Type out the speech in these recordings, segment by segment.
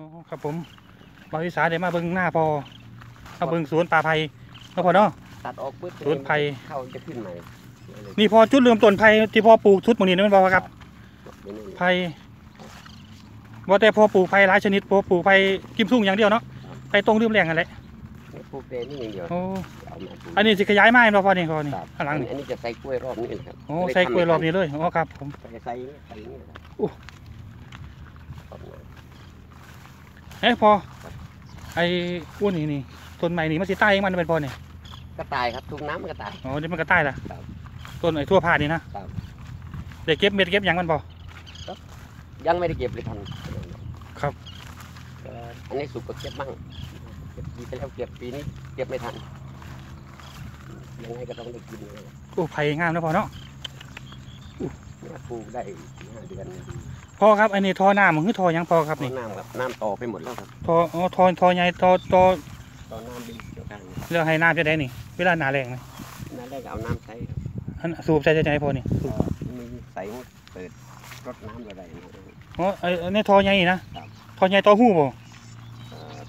อ๋อครับผมบางวิสาเดี๋ยวมาเบิ่งหน้าพอมาเบิ่งสวนป่าไผ่แล้วพอเนาะตัดออกปึ๊บสวนไผ่เข้าจะขึ้นใหม่นี่พอจุดเริ่มต้นไผ่ที่พอปลูกชุดหมดนี้นะแมันบอกว่าครับนี่นี่ไผ่ว่าแต่พอปลูกไผ่หลายชนิดพอปลูกไผ่กิมซุ่งอย่างเดียวเนาะไผ่ตรงริมแรงกันแหละปลูกเตนี่อย่างเดียวโอ้เอามาปลูกอันนี้สิขยายไม้บ่พอนี่พอนี่ครับข้างหลังนี่อันนี้จะใส่กล้วยรอบนี้เลยครับโอ้ใส่กล้วยรอบนี้เลยอ๋อครับผมใส่ใส่ใส่นี่ครับโอ้ รอบนี้ เอ้ยพอ ไอ้อ้วนนี่นี่ต้นใหม่นี่มันสิใต้เองมันเป็นพอนี่ก็ตายครับทุกน้ำมันก็ตาย อ๋อเดี๋ยวมันก็ใต้ละครับต้นไอ้ทั่วพาดนี่นะครับ เดี๋ยวเก็บเม็ดเก็บหยังมันบ่ยังไม่ได้เก็บเลยทันครับก็อันนี้สุกก็เก็บบ้างเก็บปีที่แล้วเก็บปีนี้เก็บไม่ทันยังไงก็ต้องได้กินเลยโอ้ไผ่งามนะพอเนาะ เนี่ยปลูกได้ห้าเดือนดี พอครับอันนี้ทอน้ำมันคือทอหยังพอครับเพนี่ราะน้ำครับน้ำต่อไปหมดแล้วครับทออ๋อทอทอใหญ่ทอทอต่อน้ำดีเดียวกันเรื่องให้น้ำจะได้นี่ เวลาหนาแรงไหมนั่นแรกเอาน้ำใช้ครับอันสูบใส่ใจพอนี่สูบมีใส่เปิดรดน้ำอะไรนะอ๋อไอ้อันนี้ทอใหญ่นี่นะครับทอใหญ่ต่อหู้บ่เอ่อ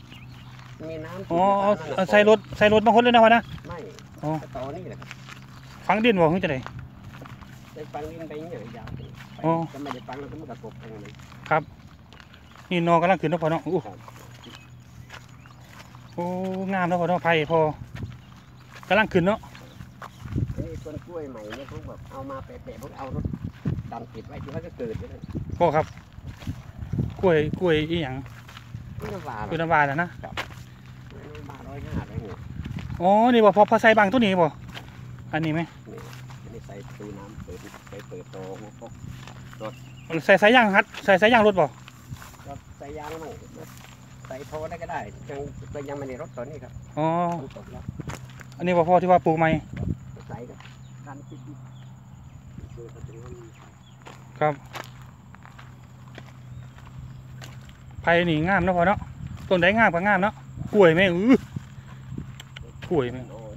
มีน้ำอ๋อเอาที่เอาใส่รถใส่รถบางคนเลยนะวะนะไม่อ๋อต่อนี่แหละครับฝังดินบ่คือจะได้ได้ฟังดินไปเนี่ยยาวไป อ๋อ จะไม่ได้ฟังแล้วก็มันกระกบเองเลยนี่นอกำลังขึ้นนะพอเนาะอู้ครับโอ้งามนะพอเนาะไผ่พอกำลังขึ้นเนาะอันนี้ต้นกล้วยใหม่เนี่ยผมแบบเอามาแปะๆผมเอารถดันติดไว้ที่ว่าจะเกิดเลยนะพ่อครับ กล้วยกล้วยอีหยังไม่ต้องว่าหรกล้วยอกน้ำวาแล้วนะมาร้อยห้าร้อยหกอ๋อนี่บ่พอพอใส่บางตัวนี้บ่อันนี้ไหม นี่อันนี้ใส่ตูน้ำเปิดไปเปิดโตหัวปกใส่สายยางฮัดใส่สายยางรถบ่ก็ใส่ยางมั่งใส่โทได้ก็ได้ยังแต่ยังไม่ได้รถตอนนี้ครับอ๋อฝนตกแล้วอันนี้บ่พอที่ว่าปลูกใหม่ใส่กับดันติดดิเปิดประตูให้มันครับไผ่นี่งามเนาะพอเนาะต้นใดงามก็งามเนาะกล้วยแม่อื้อกล้วยแม่โอ้ย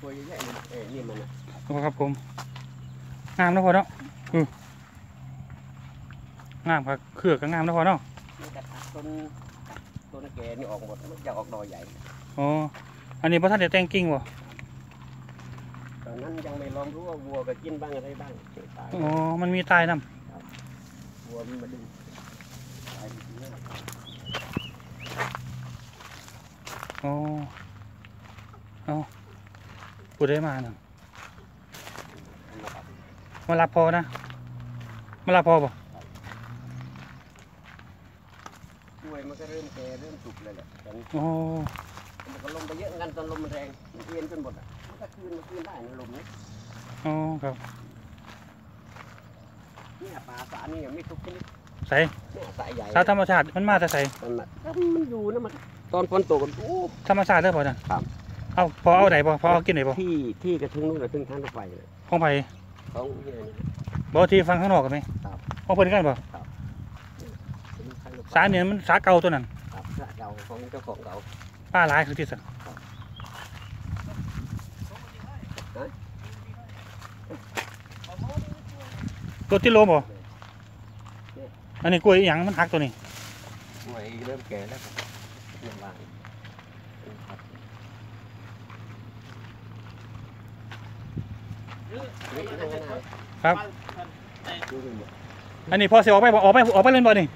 กล้วยเยอะแยะเลยเอ้ย นี่มันน่ะโอ้ครับผมงามเนาะพอเนาะอืองามครับเครือก็งามเนาะพอเนาะนี่กระถางต้นต้นแก่นี่ออกหมดมันจะออกดอกใหญ่อ๋ออันนี้พระท่านเดี๋ยวแต่งกิ่งบ่ตอนนั้นยังไม่ลองรู้ว่าวัวก็กินบ้างอะไรบ้างเกิดตายอ๋อมันมีตายนํวัวมันมาดึงตายจริงๆเนี่ยอ๋อเอาผู้ได้มาน่ะมันมาตัดมารับพอนะมารับพอบ่กล้วยมันก็เริ่มแก่เริ่มสุกเลยแหละตอนนี้อ๋อมันก็ลมไปเยอะเหมือนกันตอนลมมันแรงมันเอียนจนหมดอะมันก็คืนมันคืนได้นะลมนี้อ๋อครับเนี่ยป่าสานี่ยังไม่ทุกชนิดใส่เนี่ยสายใหญ่สาธรรมชาติมันมาแต่ใส่มันมาถ้ามันอยู่นะมันตอนฝนตกมันโอ้ธรรมชาติเด้อบ่นั่นครับ เอาพอเอาไหนบ่พอเอากินไหนบ่ที่ที่กระทึงนู่นกระทึงทางรถไฟเลยของไผของเนี่ยนี่บ่ที่ฟังข้างนอกกันไหมครับ ของเพิ่นกันบ่เป็นทางรถไฟสาเนี่ยมันสาเก่าตัวนั้นครับสระเก่าของเจ้าของเก่า ป้าหลายคือที่สุดตัวที่โลบ่อันนี้กล้วยอีหยังมันหักตัวนี้ หน่วยเริ่มแก่แล้วครับเริ่มวางครับนี่นั่งกันนะครับ ครับดูดูหมดอันนี้พอสิออกไปบ่ออกไปออกไปเล่นบ่นี่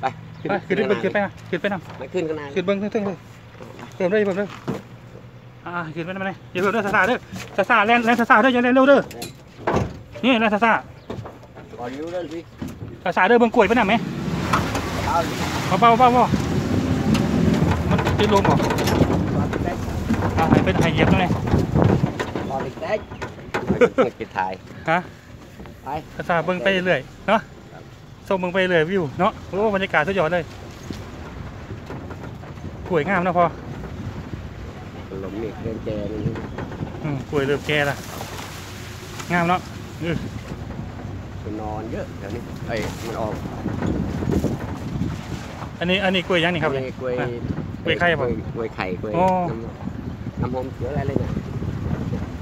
ไปไปขึ้นไปขึ้นไปนะขึ้นไปนะไม่ขึ้นกันนานขึ้นเบิ่งเทิงๆเลยเพิ่มเลยเพิ่มเลยอ่าขึ้นไปนำเลยอย่าเพิ่มเด้อซาซาเด้อซาซาแล่นแล่นซาซาเด้ออย่าแล่นเร็วเด้อนี่แล่นซาซาก่อนยิ้วเรื่องสิซาซาเด้อเบิ่งกล้วยไปนำไหมเอาดิเบาๆเบาๆเบามันติดลมบ่ก่อนติดแต๊กอ่าให้เป็นให้เหยียบตรงนี้ก่อนติดแต๊ก มันจะถ่ายฮะไปซาซาเบิ่งไปเรื่อยเนาะส่งเบิ่งไปเรื่อยวิวเนาะโอ้บรรยากาศสุดยอดเลยกล้วยงามเนาะพอลมนี่เริ่มแก่นี่อืมกล้วยเริ่มแก่ละงามเนาะอื้อมันนอนเยอะเดี๋ยวนี้เอ้ยมันออก อันนี้อันนี้กล้วยยังนี่ครับกล้เนี่วยยกล้วยอะกล้วยไข่ปะกล้วยไข่กล้วยอ๋อน้ำน้ำหอมเขียวอะไรเลยเนี่ย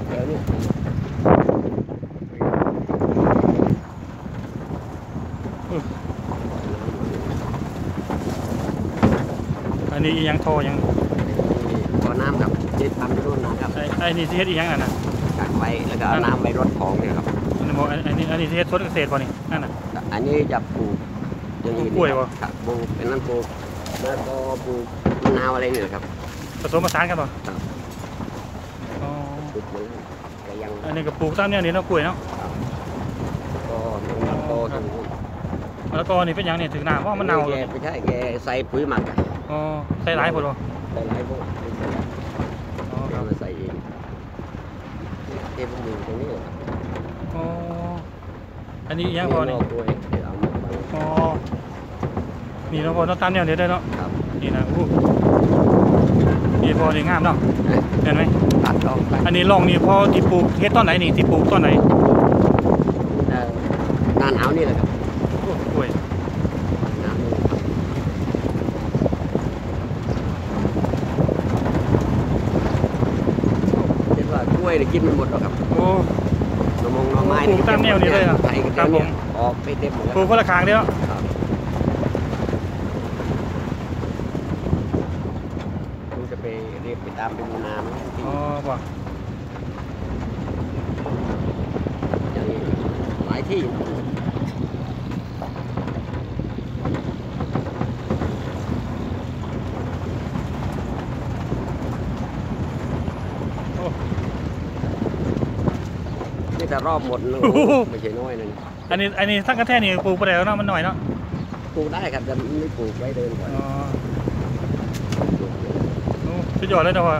เดี๋ยวนี้ อันนี้อีหยังทอหยังก็น้ำครับเจ็ดปั๊มรุ่นนะครับไอ้ไอ้นี่สิเฮ็ดอีหยังอะนะกักไว้แล้วก็เอาน้ำไว้รดของเนี่ยครับอันนี้บอกอันอันนี้อันนี้สิเฮ็ดสวนเกษตรบ่นี่นั่นน่ะอันนี้จะปลูกอย่างอื่นปลูกกล้วยนี่วะครับปลูกเป็นนั่นปลูกแล้วก็ปลูกมะนาวอะไรเนี่ยครับผสมผสานกันบ่ครับอ๋อปลูกเหมือนกันแต่ยังอันนี้ก็ปลูกตามแนวนี้เนาะกล้วยเนาะก็ยังโตถึงแล้วก็นี่เป็นหยังนี่ถึงหน้าว่ามันเน่าแกไม่ใช่แกใส่ปุ๋ยหมักอะ อ๋อใส่หลายพุ่นบ่ใส่หลายพวกไม่ใส่อ๋อแกครับมาใส่เองเทพมือตรงนี้เหรออ๋ออันนี้อีหยังพอนี่กล้วยเดี๋ยวเอามาบังอ๋อนี่เนาะพอเนาะตามแนวนี้ได้เนาะ ครับนี่นะอู้นี่พอนี่งามเนาะเห็นไหม ตัดออกไปอันนี้ร่องนี่พอที่ปลูกเฮ็ดต้นไหนนี่ที่ปลูกต้นไหนเอ่อหน้าหนาวนี่แหละครับ โอ้กล้วย หนาวนี่เห็นว่า กล้วยเนี่ยกินมันหมดแล้วครับโอ้ หน่อมงหน่อไม้ปลูกตามแนวนี้เลยเหรอไผ่กระครัเทียบมผมเนี่ยออกไปเต็มหมดแล้วปลูกคนละคางเดียวครับมันจะไปเรียกไปตามไปดูนาไหมที่อ๋อบ่อย่างนี้หลายที่โอ้ นี่แต่รอบหมดเลยโอ้โห ไม่ใช่น้อยนั่นอันนี้อันนี้ทั้งกระแทกนี่ปลูกไปแล้วเนาะมันหน่อยเนาะปลูกได้ครับแต่ไม่ปลูกไว้เดินก่อนอ๋อปลูกเลยโอ้สุดยอดเลยเนาะพ่อ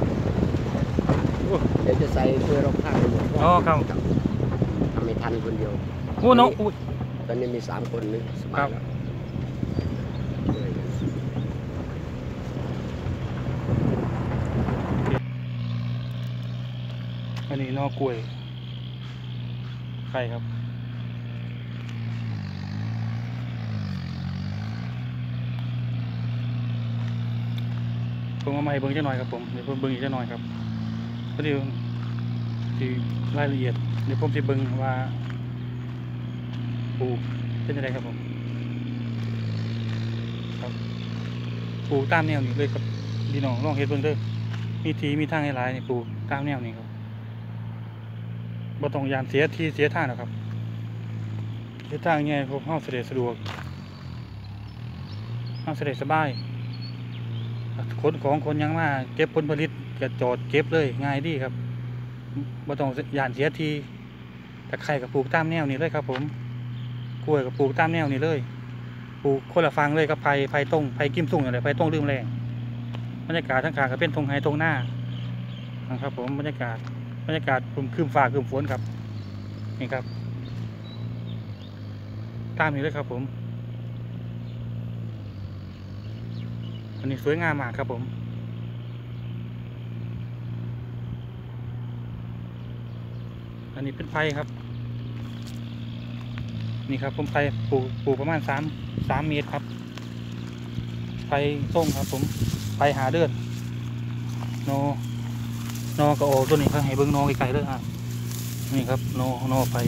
โอ้เดี๋ยวจะใส่เพื่อรอบข้างไปหมดอ๋อครับ ทำไม่ทันคนเดียวโหเนาะอุ้ย ตอนนี้มีสามคนนึงสบาครัยบแล้วอันนี้นอกล้วย ไข่ครับ ผมเอามาให้เบิ่งจักหน่อยครับผมเดี๋ยวผมเบิ่งอีกจักหน่อยครับก็เดี๋ยวที่รายละเอียดเดี๋ยวผมจะเบิ่งว่าปลูกเป็นยังไงครับผมครับปลูกตามแนวนี้เลยครับพี่น้องลองเฮ็ดเบิ่งเด้อมีทีมีทางหลายๆนี่ปลูกตามแนวนี้ครับ บ่ต้องยานเสียทีเสียท่างหรอกครับเสียท่างง่ายครับเฮาสดวกสะดวกเฮาสดวกสบายขนของคนยังมาเก็บผลผลิตก็จอดเก็บเลยง่ายดีครับบ่ต้องยานเสียทีตะไคร้ก็ปลูกตามแนวนี้เลยครับ ผมกล้วยก็ปลูกตามแนวนี้เลยปลูกคนละฟังเลยกับไผ่ไผ่ต้งไผ่กิมสุ่งอะไรไผ่ต้งลืมแรงบรรยากาศทั้งกลางก็เป็นทงไฮทงหน้านะครับผมบรรยากาศ บรรยากาศครึมครึมฟ้าครึมฝนครับ นี่ครับ ตามนี้เลยครับผม อันนี้สวยงามมากครับผมอันนี้เป็นไผ่ครับ นี่ครับผมไผ่ปลูกปลูกประมาณสามสามเมตรครับไผ่ส้มครับผมไผ่หาเดือนโน โนก็โออตัวนี้ครับให้เบิ้งโนไกลๆเลยอะนี่ครับนโนไผ่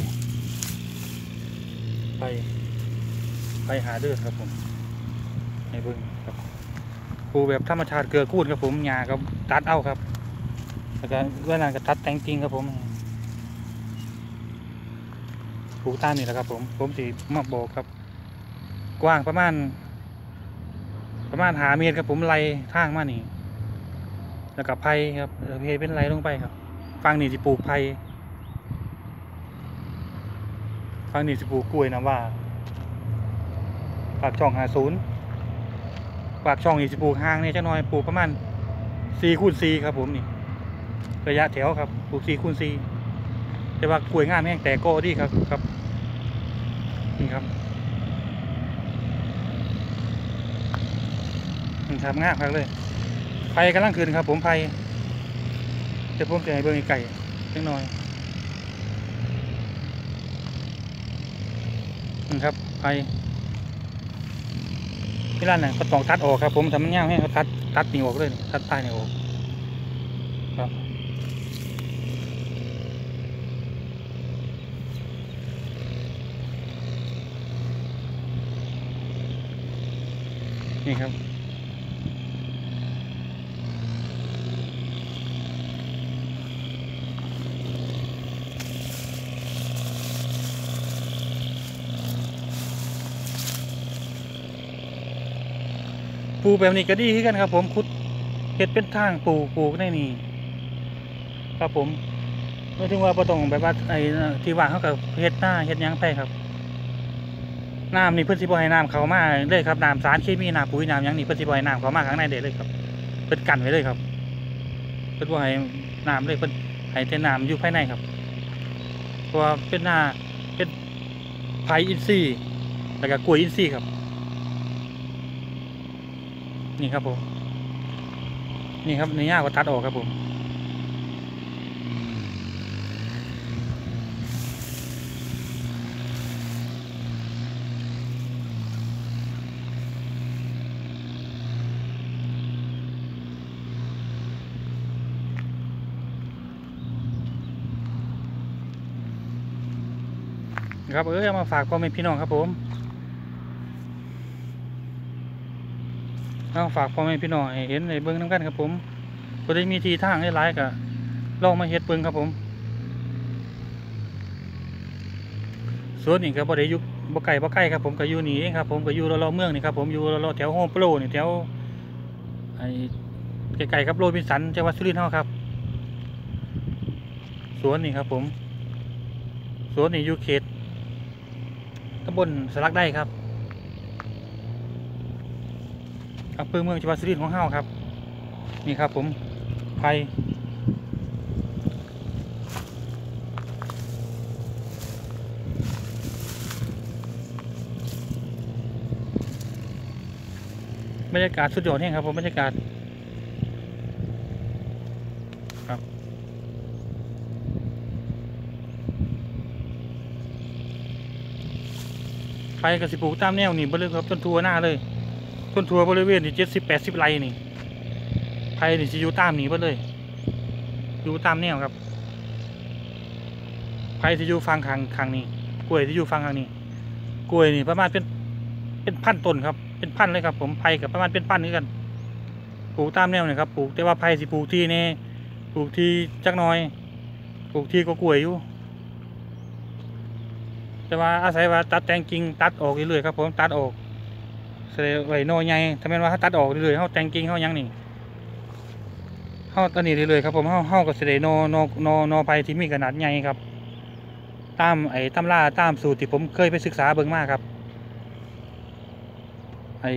ไผ่ไผ่หาเดือนครับผมให้เบิ้งครับปลูกแบบธรรมชาติเกิดกูดครับผมหญ้าก็ตัดเอาครับแล้วก็เวลาก็ตัดแต่งจริงครับผมปลูกต้านนี่แหละครับผมผมสีมาบอกครับ กว้างประมาณ ประมาณหาเมตรครับผมไล่ทางมานี่ แล้วก็ไผ่ครับเพเป็นไรลงไปครับฟังนี่สิปลูกไผ่ฟังนี่สิปลูกกล้วยนะว่าปากช่องหาศูนย์ปากช่องนี่สิปลูกห่างนี่จะน้อยปลูกประมาณสี่คูณสี่ครับผมนี่ ระยะแถวครับปลูกสี่คูณสี่แต่ว่ากล้วยงามแห้งแต่ก็ดีครับครับนี่ครับนี่ครับงามครับเลย ไฟกำลังขึ้นครับ ผมไฟเดี๋ยวผมจะให้เบิ่งไก่เล็กน้อยนี่ครับไฟที่ร้านน่ะก็ต้องตัดออกครับ ผมทำมันยาวให้เขาตัดตัดนี่ออกเลยตัดใต้นี่ออกครับนี่ครับ ลูแบบนี้ก็ดีขึ้นกันครับ ผมขุดเฮ็ดเป็นทางปลูกปลูกได้นี่ครับผมไม่ถึงว่าบ่ต้องแบบว่าไอ้ที่ว่างเขาก็เฮ็ดหน้าเฮ็ดยังไปครับน้ำนี่เพิ่นสิบ่ให้น้ำเขามาเลยครับน้ำสารเคมีน้ำปุ๋ยน้ำยังนี่เพิ่นสิบ่ให้น้ำเขามาข้างในได้เลยครับเพิ่นกันไว้เลยครับ เพิ่นบ่ให้น้ำเลยเพิ่นให้แต่น้ำอยู่ภายในครับเพราะว่าเป็นหน้าเป็นไผ่อินทรีย์แล้วก็กล้วยอินทรีย์ครับ นี่ครับผม นี่ครับเนื้อย่างก็ตัดออกครับผมครับเออมาฝากพ่อแม่พี่น้องครับผม เอาฝากพ่อแม่พี่น้องให้เห็นในเบิ้องน้ำกันครับผมก็ได้มีทีทางหลายๆก็ลองมาเฮ็ดเบิ้งครับผมส่วนนี้ก็บ่ได้ยุบ่ไกลบ่ใกล้ครับผมก็อยู่นี่เองครับผมก็อยู่รอๆเมืองนี่ครับผมอยู่รอๆแถวโฮมโปรนี่แถวไอ้ใกล้ๆกับโรบินสันจังหวัดสุรินทร์เฮาครับสวนนี่ครับผมสวนนี่อยู่เขตตำบลสลักได้ครับ อำเภอเมืองจังหวัดสุรินทร์ของเฮาครับ นี่ครับผมไผ่บรรยากาศสุดยอดแห่งครับผมบรรยากาศครับไผ่กระสิปลูกตามแนวนี่บริเวณครับต้นทัวหน้าเลย ต้นทัวบริเวณนี่เจ็ดสิบแปดสิบไร่นี่ไผ่นี่จะอยู่ตามนี่เบิดเลย อยู่ตามแนวครับไผ่ที่อยู่ฟังข้างข้างนี้ กล้วยที่อยู่ฟังข้างนี้ กล้วยนี่ประมาณเป็นเป็นพันต้นครับ เป็นพันเลยครับ ผมไผ่กับประมาณเป็นพันนี่กัน ปลูกตามแนวนี่ครับ ปลูกแต่ว่าไผ่สิปลูกที่นี่ปลูกที่จักน้อย ปลูกที่ก็กล้วยอยู่ แต่ว่าอาศัยว่าตัดแต่งกิ่งตัดออกเรื่อยๆครับ ผมตัดออก แสดงไว้โนใหญ่ถ้าแม่นว่าเขาตัดออกเรื่อยเขาแต่งกิ่งเขายังนี่เขาตอนนี้เรื่อยครับผมเขาเขาก็แสดงโนโนโนโนไปที่มีขนาดใหญ่ครับ ตามไอ้ตำราตามสูตรที่ผมเคยไปศึกษาเบิ่งมากครับ ไอ้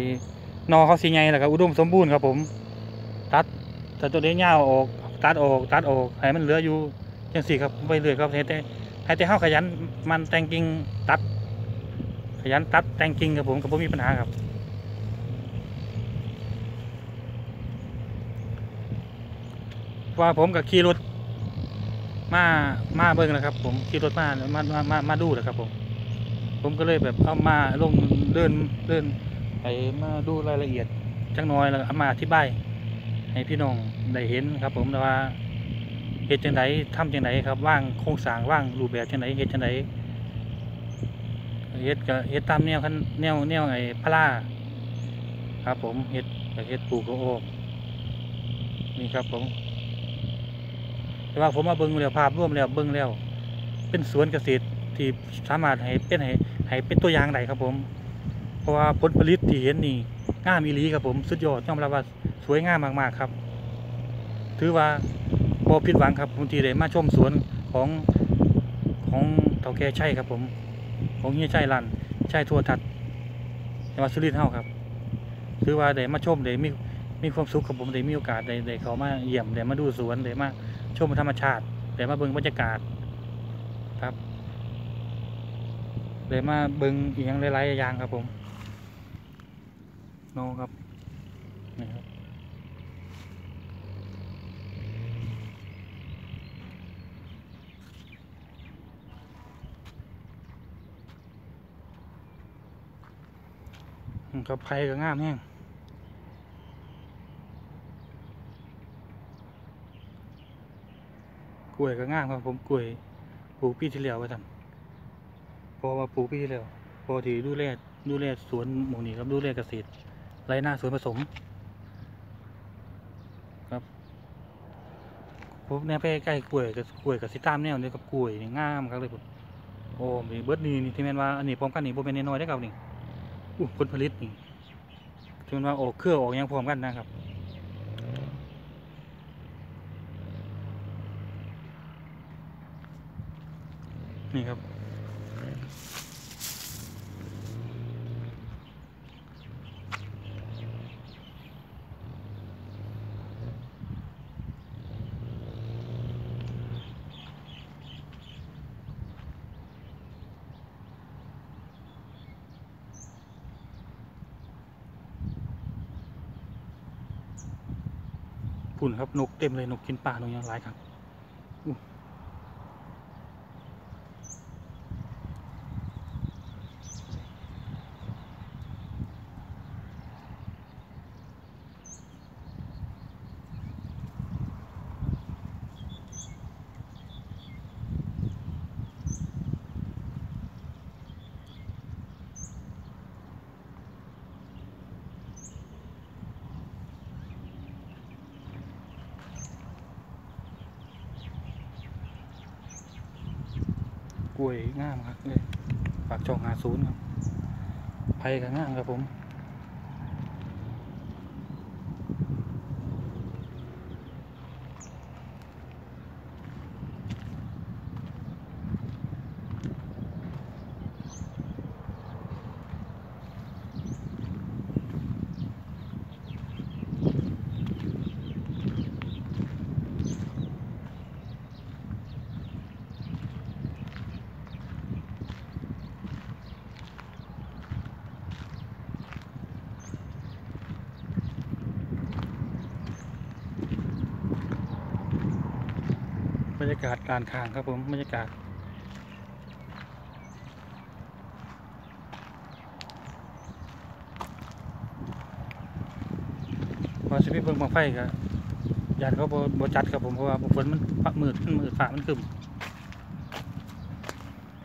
นอเขาสีใหญ่แหละครับอุดมสมบูรณ์ครับผม ตัดแต่ตัวนี้ยาวออก ตัดออกตัดออกให้มันเหลืออยู่จังสี่ครับไปเรื่อยครับให้แต่ให้แต่เขาขยันมันแต่งกิ่งตัดขยันตัดแต่งกิ่งครับผมกับผมมีปัญหาครับ ว่าผมกับขี่รถมามาเบิ่งนะครับ ผมขี่รถมามามามามาดูนะครับผม ผมก็เลยแบบเอามาลงเดินเดินไปมาดูรายละเอียดจังน้อยแล้วเอามาอธิบายให้พี่น้องได้เห็นครับ ผมว่าเฮ็ดจังไดทำจังไดครับว่างโครงสร้างว่างรูปแบบจังไดเฮ็ดจังไดเฮ็ดก็เฮ็ดตามแนวคันแนวแนวไอ้พลาครับผมเฮ็ดก็เฮ็ดปลูกโอกนี่ครับผม แต่ว่าผมมาเบิ่งแล้วภาพร่วมแล้วเบิ่งแล้ว เป็นสวนเกษตรที่สามารถให้เป็นให้ให้เป็นตัวอย่างได้ครับผม เพราะว่าผลผลิตที่เห็นนี่งามอีหลีครับผมสุดยอดยอมรับว่าสวยงามมากๆครับ ถือว่าบ่ผิดหวังครับผมที่ได้มาชมสวนของของเฒ่าแก่ใชัยครับผม ของเฮียชัยรันชัยทั่วทัศน์จังหวัดสุรินทร์เฮาครับถือว่าได้มาชมได้มีมีความสุขครับผมได้มีโอกาสได้ได้เขามาเยี่ยมได้มาดูสวนได้มา ชมธรรมชาติได้มาเบิ่งบรรยากาศครับได้มาเบิ่งอีกอย่างหลายๆอย่างครับผมโนครับนี่ครับครับไผ่ก็งามแห้ง ล้วยก็ง่ามครับผมกล้วยปลูกปีที่แล้วไว้ท่านพอมาปลูกปีที่แล้วพอที่ดูแลดูแลสวนหมองนี้ครับดูแลเกษตรไรหน้าสวนผสม ครับผมแนวไปใกล้กล้วยกับกล้วยกับสิตามแนวนี้กับกล้วยนี่งามครับเลยผมโอ้มีเบิร์ดนี่นี่ที่แม่นว่าอันนี้พร้อมกันนี่บ่เป็นน้อยได้อครับนี่อู้ผลผลิตนี่ที่มันว่าออกเครือออกยังพร้อมกันนะครับ นี่ครับ พุ่นครับนกเต็มเลยนกกินป่านกหยังหลายครับ กล้วยงามครับเลยฝากจองหาศูนย์ครับไผ่ก็ง่ามครับผม บรรยากาศการทางครับผมบรรยากาศพอสิพี่เพิ่งมาไฟก็ยานเขาบบจัดครับผมเพราะว่าฝนมันฝ่ามืดมันมืดฝ่ามันครึม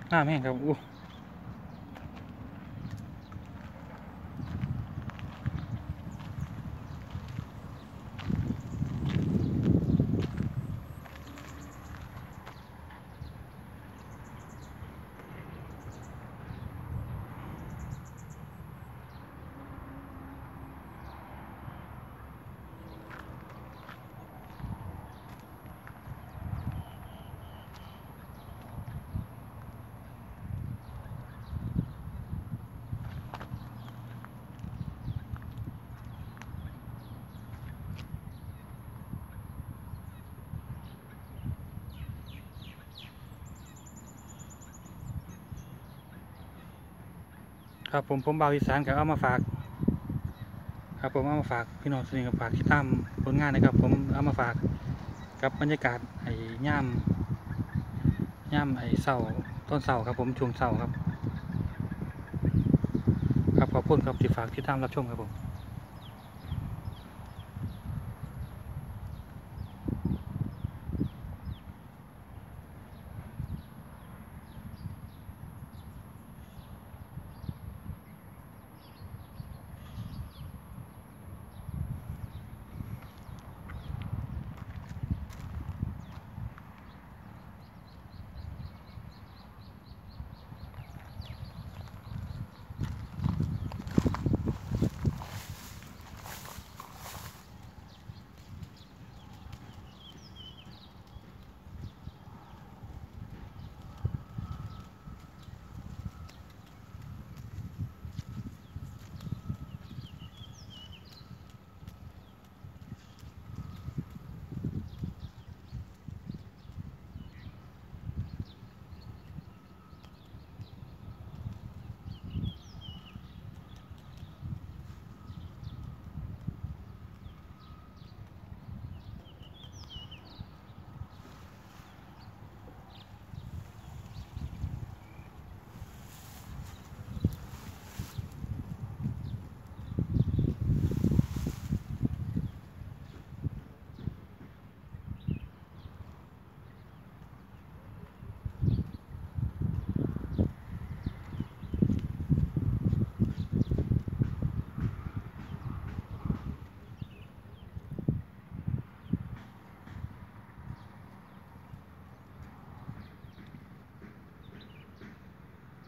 หน้าแม่งครับอู้ ครับผมผมเบาวอีสานครับเอามาฝาก ครับผมเอามาฝากพี่น้องสนิทกับฝากที่ตามผลงานนะครับ ผมเอามาฝากกับบรรยากาศไอ้ย่ามย่ามไอ้เสาต้นเสาครับ ผมช่วงเสาครับ ครับขอบคุณครับที่ฝากที่ตามรับชมครับผม